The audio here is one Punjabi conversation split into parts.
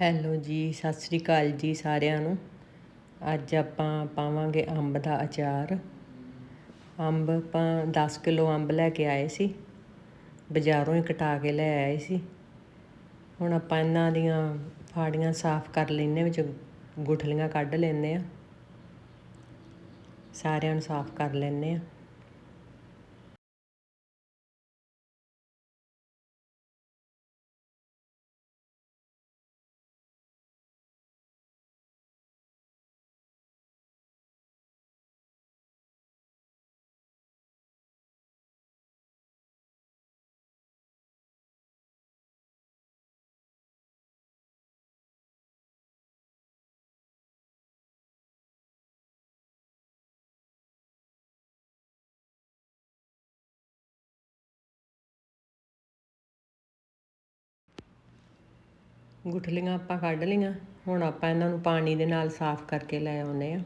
ਹੈਲੋ ਜੀ, ਸਤਿ ਸ੍ਰੀ ਅਕਾਲ ਜੀ ਸਾਰਿਆਂ ਨੂੰ। ਅੱਜ ਆਪਾਂ ਪਾਵਾਂਗੇ ਅੰਬ ਦਾ ਅਚਾਰ। ਅੰਬ ਆਪਾਂ 10 ਕਿਲੋ ਅੰਬ ਲੈ ਕੇ ਆਏ ਸੀ। ਬਾਜ਼ਾਰੋਂ ਹੀ ਕਟਾ ਕੇ ਲੈ ਆਏ ਸੀ। ਹੁਣ ਆਪਾਂ ਇਹਨਾਂ ਦੀਆਂ ਫਾੜੀਆਂ ਸਾਫ਼ ਕਰ ਲੈਨੇ ਵਿੱਚ ਗੁਠਲੀਆਂ ਕੱਢ ਲੈਨੇ ਆ ਸਾਰਿਆਂ ਨੂੰ ਸਾਫ਼ ਕਰ ਲੈਨੇ ਆ ਗੁਠਲੀਆਂ ਆਪਾਂ ਕੱਢ ਲਈਆਂ। ਹੁਣ ਆਪਾਂ ਇਹਨਾਂ ਨੂੰ ਪਾਣੀ ਦੇ ਨਾਲ ਸਾਫ਼ ਕਰਕੇ ਲੈ ਆਉਂਦੇ ਹਾਂ।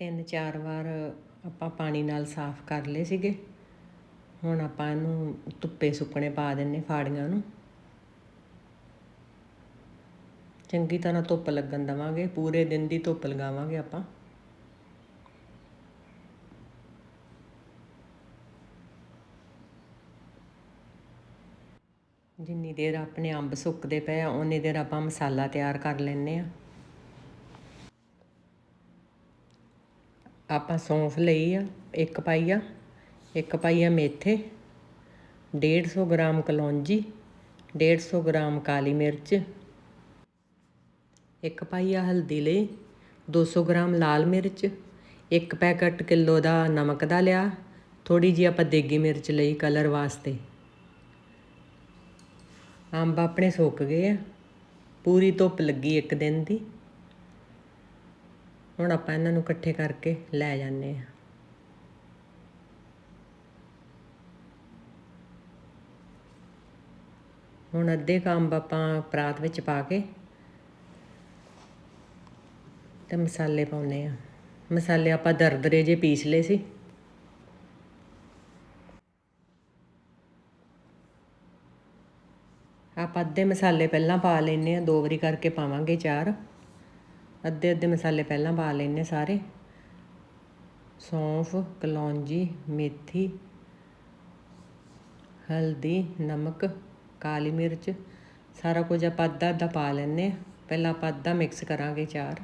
ਤਿੰਨ ਚਾਰ ਵਾਰ ਆਪਾਂ ਪਾਣੀ ਨਾਲ ਸਾਫ਼ ਕਰ ਲਏ ਸੀਗੇ। ਹੁਣ ਆਪਾਂ ਇਹਨੂੰ ਧੁੱਪੇ ਸੁੱਕਣੇ ਪਾ ਦਿੰਨੇ ਫਾੜੀਆਂ ਨੂੰ। ਚੰਗੀ ਤਰ੍ਹਾਂ ਧੁੱਪ ਲੱਗਣ ਦਵਾਂਗੇ, ਪੂਰੇ ਦਿਨ ਦੀ ਧੁੱਪ ਲਗਾਵਾਂਗੇ ਆਪਾਂ। ਜਿੰਨੀ ਦੇਰ ਆਪਣੇ ਅੰਬ ਸੁੱਕਦੇ ਪਏ ਆ ਉਨੀ ਦੇਰ ਆਪਾਂ ਮਸਾਲਾ ਤਿਆਰ ਕਰ ਲੈਨੇ ਆ ਆਪਾਂ ਸੌਂਫ ਲਈ ਆ, ਇੱਕ ਪਾਈਆ ਇੱਕ ਪਾਈਆ ਮੇਥੇ 150 ਗ੍ਰਾਮ ਕਲੌਂਜੀ 150 ਗ੍ਰਾਮ ਕਾਲੀ ਮਿਰਚ, ਇੱਕ ਪਾਈ ਆ ਹਲਦੀ ਲਈ 200 ਗ੍ਰਾਮ ਲਾਲ ਮਿਰਚ, ਇੱਕ ਪੈਕਟ ਕਿਲੋ ਦਾ ਨਮਕ ਦਾ ਲਿਆ ਥੋੜੀ ਜੀ ਆਪਾਂ ਦੇਗੀ ਮਿਰਚ ਲਈ ਕਲਰ ਵਾਸਤੇ। ਅੰਬ ਆਪਣੇ ਸੁੱਕ ਗਏ ਆ, ਪੂਰੀ ਧੁੱਪ ਲੱਗੀ ਇੱਕ ਦਿਨ ਦੀ। ਹੁਣ ਆਪਾਂ ਇਹਨਾਂ ਨੂੰ ਇਕੱਠੇ ਕਰਕੇ ਲੈ ਜਾਂਦੇ ਆ ਹੁਣ ਅੱਧੇ ਕੰਬ ਆਪਾਂ ਪਰਾਤ ਵਿੱਚ ਪਾ ਕੇ ਤੇ ਮਸਾਲੇ ਪਾਉਨੇ ਆ ਮਸਾਲੇ ਆਪਾਂ ਦਰਦਰੇ ਜੇ ਪੀਸ ਲਏ ਸੀ। ਆਪਾਂ ਅੱਧੇ ਮਸਾਲੇ ਪਹਿਲਾਂ ਪਾ ਲੈਨੇ ਆ ਦੋ ਵਾਰੀ ਕਰਕੇ ਪਾਵਾਂਗੇ ਚਾਰ। ਅੱਧੇ ਅੱਧੇ ਮਸਾਲੇ ਪਹਿਲਾਂ ਪਾ ਲੈਨੇ ਸਾਰੇ। ਸੌਂਫ, ਕਲੌਂਜੀ, ਮੇਥੀ, ਹਲਦੀ, ਨਮਕ, ਕਾਲੀ ਮਿਰਚ, ਸਾਰਾ ਕੁਝ ਆਪਾਂ ਅੱਧਾ ਅੱਧਾ ਪਾ ਲੈਨੇ ਪਹਿਲਾਂ ਆਪਾਂ ਅੱਧਾ ਮਿਕਸ ਕਰਾਂਗੇ ਚਾਰ।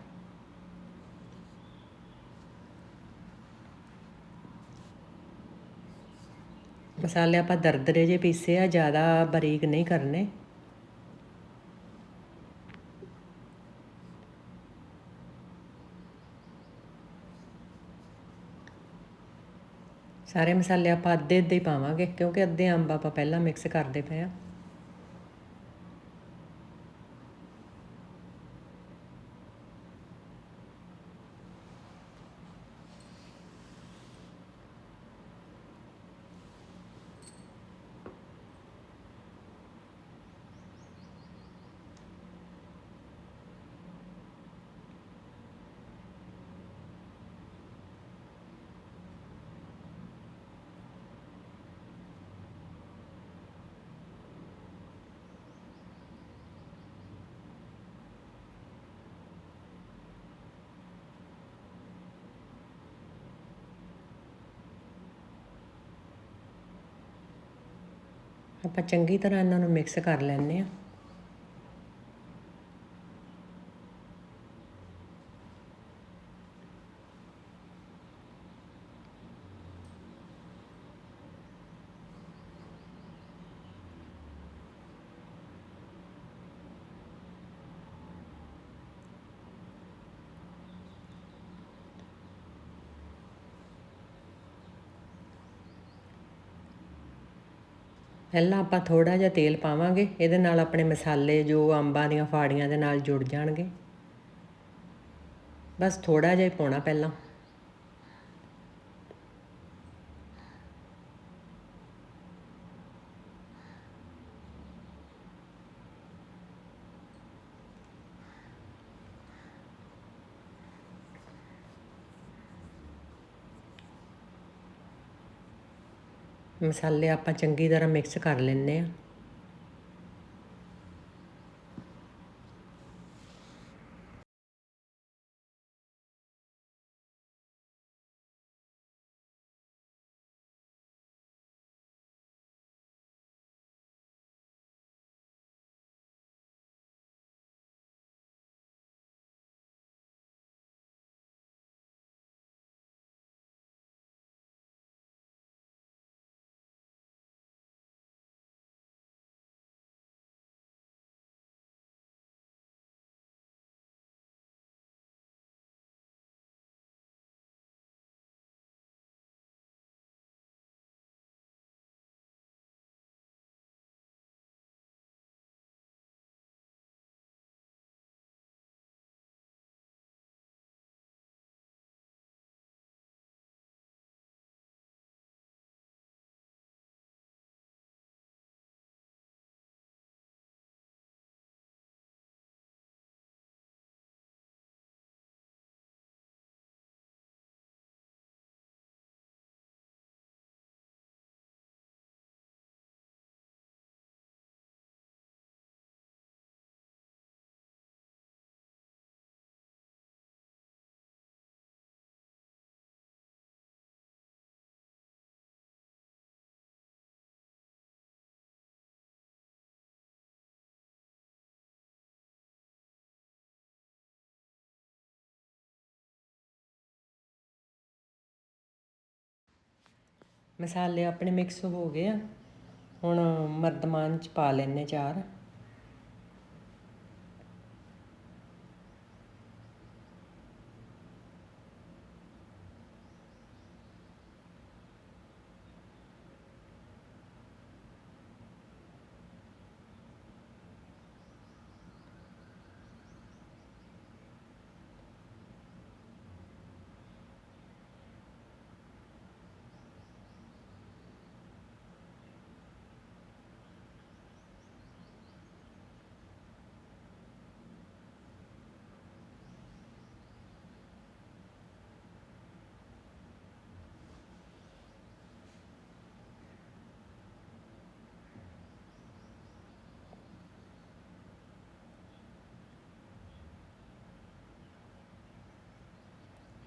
ਮਸਾਲੇ ਆਪਾਂ ਦਰਦਰੇ ਜੇ ਪੀਸੇ ਆ, ਜ਼ਿਆਦਾ ਬਰੀਕ ਨਹੀਂ ਕਰਨੇ। ਸਾਰੇ ਮਸਾਲੇ ਆਪਾਂ ਅੱਧੇ ਅੱਧੇ ਹੀ ਪਾਵਾਂਗੇ, ਕਿਉਂਕਿ ਅੱਧੇ ਅੰਬ ਆਪਾਂ ਪਹਿਲਾਂ ਮਿਕਸ ਕਰਦੇ ਪਏ ਆ। ਆਪਾਂ ਚੰਗੀ ਤਰ੍ਹਾਂ ਇਹਨਾਂ ਨੂੰ ਮਿਕਸ ਕਰ ਲੈਣੇ ਆ ਪਹਿਲਾਂ ਆਪਾਂ ਥੋੜਾ ਜਿਹਾ ਤੇਲ ਪਾਵਾਂਗੇ, ਇਹਦੇ ਨਾਲ ਆਪਣੇ ਮਸਾਲੇ ਜੋ ਅੰਬਾਂ ਦੀਆਂ ਫਾੜੀਆਂ ਦੇ ਨਾਲ ਜੁੜ ਜਾਣਗੇ। ਬਸ ਥੋੜਾ ਜਿਹਾ ਹੀ ਪਾਉਣਾ ਪਹਿਲਾਂ। ਮਸਾਲੇ ਆਪਾਂ ਚੰਗੀ ਤਰ੍ਹਾਂ ਮਿਕਸ ਕਰ ਲੈਂਦੇ ਹਾਂ। ਮਸਾਲੇ ਆਪਣੇ ਮਿਕਸ ਹੋ ਗਏ ਆ। ਹੁਣ ਮਰਦਮਾਨ ਚ ਪਾ ਲੈਂਦੇ ਚਾਰ।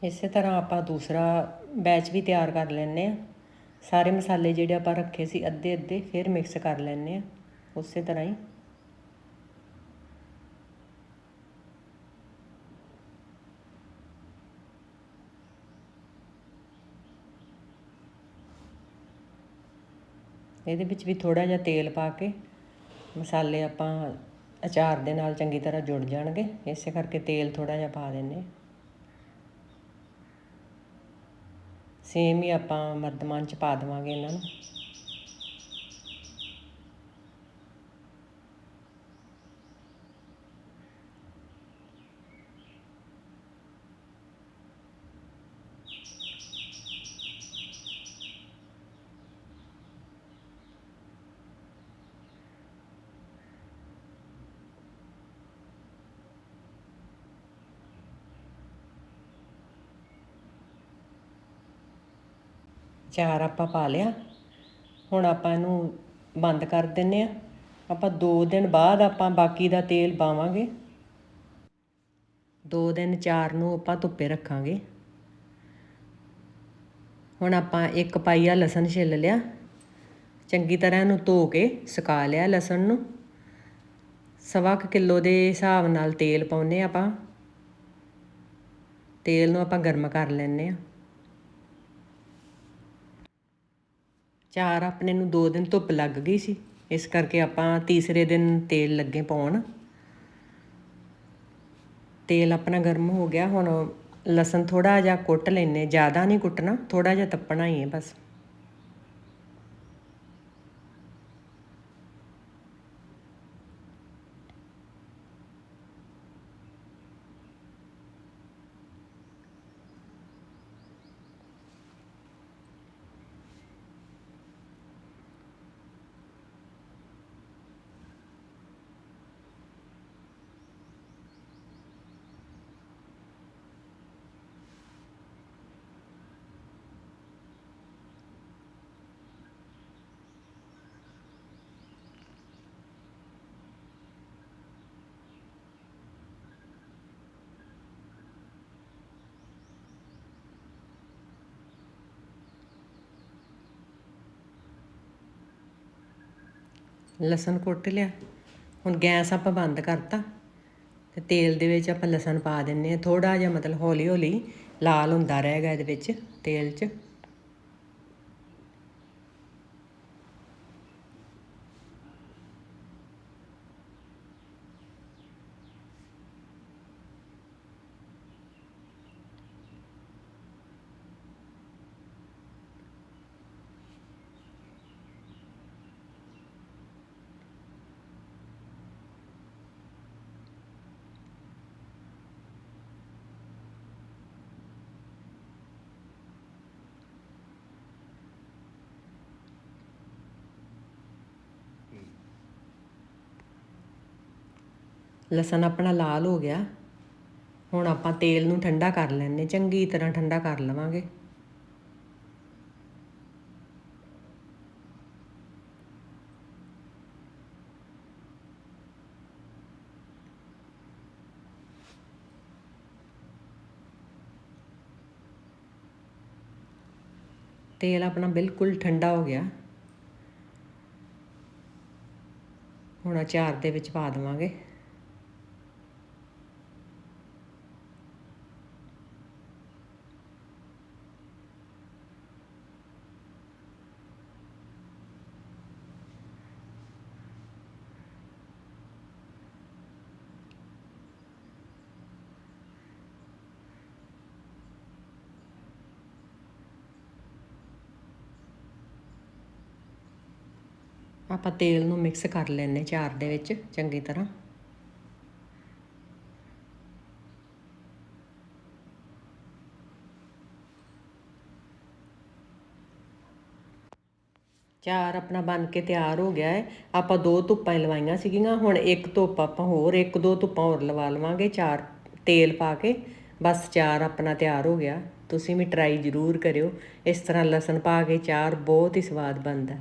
ਇਸੇ ਤਰ੍ਹਾਂ ਆਪਾਂ ਦੂਸਰਾ ਬੈਚ ਵੀ ਤਿਆਰ ਕਰ ਲੈਂਦੇ ਆ ਸਾਰੇ ਮਸਾਲੇ ਜਿਹੜੇ ਆਪਾਂ ਰੱਖੇ ਸੀ ਅੱਧੇ ਅੱਧੇ ਫਿਰ ਮਿਕਸ ਕਰ ਲੈਂਦੇ ਆ ਉਸੇ ਤਰ੍ਹਾਂ ਹੀ। ਇਹਦੇ ਵਿੱਚ ਵੀ ਥੋੜਾ ਜਿਹਾ ਤੇਲ ਪਾ ਕੇ ਮਸਾਲੇ ਆਪਾਂ ਅਚਾਰ ਦੇ ਨਾਲ ਚੰਗੀ ਤਰ੍ਹਾਂ ਜੁੜ ਜਾਣਗੇ। ਇਸੇ ਕਰਕੇ ਤੇਲ ਥੋੜਾ ਜਿਹਾ ਪਾ ਦਿੰਨੇ ਸੇਮ ਹੀ ਆਪਾਂ ਮਰਦਮਾਨ ਚ ਪਾ ਦੇਵਾਂਗੇ ਇਹਨਾਂ ਨੂੰ। ਚਾਰ ਆਪਾਂ ਪਾ ਲਿਆ। ਹੁਣ ਆਪਾਂ ਇਹਨੂੰ ਬੰਦ ਕਰ ਦਿੰਨੇ ਆ। ਆਪਾਂ 2 ਦਿਨ ਬਾਅਦ ਆਪਾਂ ਬਾਕੀ ਦਾ ਤੇਲ ਪਾਵਾਂਗੇ। 2 ਦਿਨ ਚਾਰ ਨੂੰ ਆਪਾਂ ਧੁੱਪੇ ਰੱਖਾਂਗੇ। ਹੁਣ ਆਪਾਂ ਇੱਕ ਪਾਈਆ ਲਸਣ ਛਿੱਲ ਲਿਆ। ਚੰਗੀ ਤਰ੍ਹਾਂ ਇਹਨੂੰ ਧੋ ਕੇ ਸੁਕਾ ਲਿਆ ਲਸਣ ਨੂੰ। ਸਵਾ ਕੁ ਕਿਲੋ ਦੇ ਹਿਸਾਬ ਨਾਲ ਤੇਲ ਪਾਉਨੇ ਆਪਾਂ। ਤੇਲ ਨੂੰ ਆਪਾਂ ਗਰਮ ਕਰ ਲੈਨੇ ਆ। ਚਾਰ ਆਪਣੇ ਨੂੰ 2 ਦਿਨ ਧੁੱਪ ਲੱਗ ਗਈ ਸੀ। ਇਸ ਕਰਕੇ ਆਪਾਂ ਤੀਸਰੇ ਦਿਨ ਤੇਲ ਲੱਗੇ ਪਾਉਣ। ਤੇਲ ਆਪਣਾ ਗਰਮ ਹੋ ਗਿਆ, ਹੁਣ ਲਸਣ ਥੋੜਾ ਜਿਹਾ ਕੁੱਟ ਲੈਨੇ ਜ਼ਿਆਦਾ ਨਹੀਂ ਕੁੱਟਣਾ ਥੋੜਾ ਜਿਹਾ ਤੱਪਣਾ ਹੀ ਹੈ ਬਸ। ਲਸਣ ਕੁੱਟ ਲਿਆ। ਹੁਣ ਗੈਸ ਆਪਾਂ ਬੰਦ ਕਰਤਾ। ਤੇ ਤੇਲ ਦੇ ਵਿੱਚ ਆਪਾਂ ਲਸਣ ਪਾ ਦਿੰਨੇ ਆ। ਥੋੜਾ ਜਿਹਾ ਮਤਲਬ ਹੌਲੀ ਹੌਲੀ ਲਾਲ ਹੁੰਦਾ ਰਹੇਗਾ ਇਹਦੇ ਵਿੱਚ ਤੇਲ 'ਚ। ਲਸਣ ਆਪਣਾ ਲਾਲ ਹੋ ਗਿਆ। ਹੁਣ ਆਪਾਂ ਤੇਲ ਨੂੰ ਠੰਡਾ ਕਰ ਲੈਣੇ ਚੰਗੀ ਤਰ੍ਹਾਂ ਠੰਡਾ ਕਰ ਲਵਾਂਗੇ। ਤੇਲ ਆਪਣਾ ਬਿਲਕੁਲ ਠੰਡਾ ਹੋ ਗਿਆ। ਹੁਣ ਅਚਾਰ ਦੇ ਵਿੱਚ ਪਾ ਦੇਵਾਂਗੇ। ਆਪਾਂ ਤੇਲ ਨੂੰ ਮਿਕਸ ਕਰ ਲੈਣੇ ਚਾਰ ਦੇ ਵਿੱਚ, ਚੰਗੀ ਤਰ੍ਹਾਂ। ਚਾਰ ਆਪਣਾ ਬਣ ਕੇ ਤਿਆਰ ਹੋ ਗਿਆ ਹੈ। ਆਪਾਂ ਦੋ ਧੁੱਪਾਂ ਲਵਾਈਆਂ ਸੀਗੀਆਂ, ਹੁਣ ਇੱਕ ਧੁੱਪ ਆਪਾਂ ਹੋਰ, ਇੱਕ ਦੋ ਧੁੱਪਾਂ ਹੋਰ ਲਵਾ ਲਵਾਂਗੇ, ਚਾਰ ਤੇਲ ਪਾ ਕੇ। ਬਸ ਚਾਰ ਆਪਣਾ ਤਿਆਰ ਹੋ ਗਿਆ। ਤੁਸੀਂ ਵੀ ਟਰਾਈ ਜ਼ਰੂਰ ਕਰਿਓ। ਇਸ ਤਰ੍ਹਾਂ ਲਸਣ ਪਾ ਕੇ ਚਾਰ ਬਹੁਤ ਹੀ ਸਵਾਦ ਬਣਦਾ